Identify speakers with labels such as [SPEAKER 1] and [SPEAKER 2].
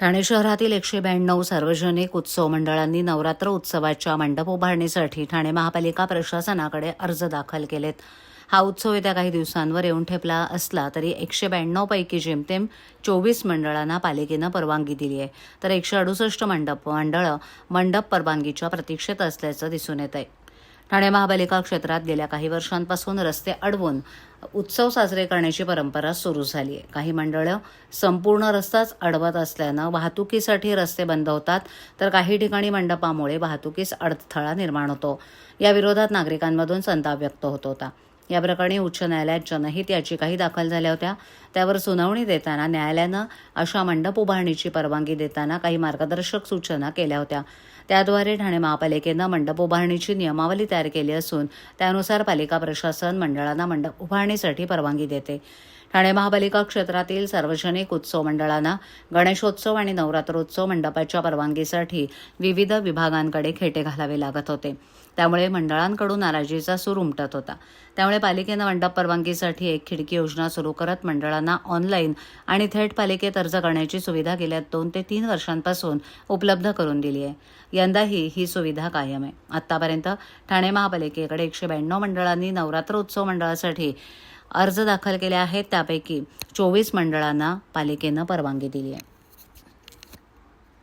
[SPEAKER 1] ठाणे शहरातील एकशे ब्याण्णव सार्वजनिक उत्सव मंडळांनी नवरात्र उत्सवाच्या मंडप उभारणीसाठी ठाणे महापालिका प्रशासनाकडे अर्ज दाखल केलेत. हा उत्सव येत्या काही दिवसांवर येऊन ठेपला असला तरी एकशे ब्याण्णव पैकी जेमतेम चोवीस मंडळांना पालिकेनं परवानगी दिली आहे. तर एकशे अडुसष्ट मंडप मंडळं मंडप परवानगीच्या प्रतीक्षेत असल्याचं दिसून येत आहे ठाणे महापालिका क्षेत्रात गेल्या काही वर्षांपासून रस्ते अडवून उत्सव साजरे करण्याची परंपरा सुरू झाली आहे. काही मंडळं संपूर्ण रस्ताच अडवत असल्यानं वाहतुकीसाठी रस्ते बंद होतात तर काही ठिकाणी मंडपामुळे वाहतुकीस अडथळा निर्माण होतो. या विरोधात नागरिकांमधून संताप व्यक्त होत होता. या प्रकरणी उच्च न्यायालयात जनहित याचिकाही दाखल झाल्या होत्या. त्यावर सुनावणी देताना न्यायालयानं अशा मंडप उभारणीची परवानगी देताना काही मार्गदर्शक सूचना केल्या होत्या. त्याद्वारे ठाणे महापालिकेनं मंडप उभारणीची नियमावली तयार केली असून त्यानुसार पालिका प्रशासन मंडळांना मंडप उभारणीसाठी परवानगी देते. ठाणे महापालिका क्षेत्रातील सार्वजनिक उत्सव मंडळांना गणेशोत्सव आणि नवरात्रोत्सव मंडपाच्या परवानगीसाठी विविध विभागांकडे खेटे घालावे लागत होते. त्यामुळे मंडळांकडून नाराजीचा सूर उमटत होता. त्यामुळे पालिकेनं मंडप परवानगीसाठी एक खिडकी योजना सुरू करत मंडळांना ऑनलाईन आणि थेट पालिकेत अर्ज करण्याची सुविधा गेल्या दोन ते तीन वर्षांपासून उपलब्ध करून दिली आहे. यंदाही ही सुविधा कायम आहे. आतापर्यंत ठाणे महापालिकेकडे एकशे ब्याण्णव मंडळांनी नवरात्र उत्सव मंडळासाठी अर्ज दाखल केले आहेत. त्यापैकी चोवीस मंडळांना पालिकेनं परवानगी दिली आहे.